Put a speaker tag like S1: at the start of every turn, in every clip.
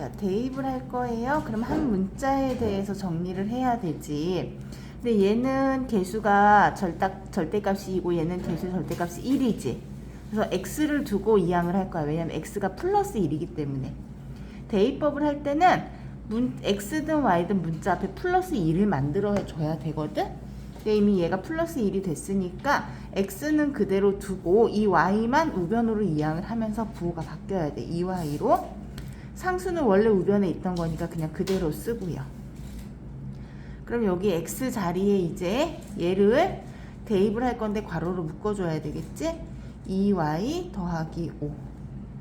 S1: 자, 대입을 할 거예요. 그럼 한 문자에 대해서 정리를 해야 되지. 근데 얘는 개수가 절딱, 절대값이고 얘는 개수 절대값이 1이지. 그래서 x를 두고 이항을 할 거야. 왜냐면 x가 플러스 1이기 때문에. 대입법을 할 때는 문, x든 y든 문자 앞에 플러스 1을 만들어 줘야 되거든. 근데 이미 얘가 플러스 1이 됐으니까 x는 그대로 두고 이 y만 우변으로 이항을 하면서 부호가 바뀌어야 돼. 이 y로. 상수는 원래 우변에 있던 거니까 그냥 그대로 쓰고요. 그럼 여기 x 자리에 이제 얘를 대입을 할 건데 괄호로 묶어줘야 되겠지? 2y 더하기 5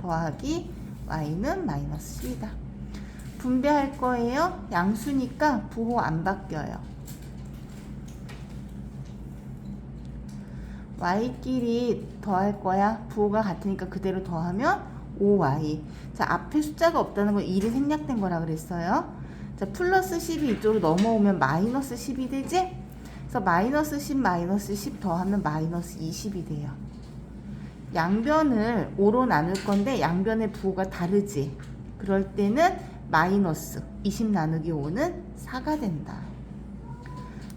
S1: 더하기 y는 마이너스 10이다. 분배할 거예요. 양수니까 부호 안 바뀌어요. y끼리 더할 거야. 부호가 같으니까 그대로 더하면 5y. 자, 앞에 숫자가 없다는 건 1이 생략된 거라 그랬어요. 자, 플러스 10이 이쪽으로 넘어오면 마이너스 10이 되지? 그래서 마이너스 10, 마이너스 10 더하면 마이너스 20이 돼요. 양변을 5로 나눌 건데 양변의 부호가 다르지. 그럴 때는 마이너스 20 나누기 5는 4가 된다.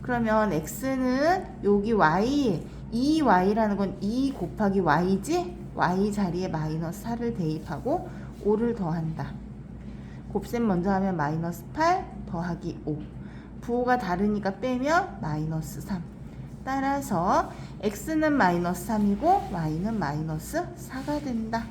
S1: 그러면 x는 여기 y, 2y라는 건 2 곱하기 y지? Y 자리에 마이너스 4를 대입하고 5를 더한다. 곱셈 먼저 하면 마이너스 8 더하기 5. 부호가 다르니까 빼면 마이너스 3. 따라서 x는 마이너스 3이고 y는 마이너스 4가 된다.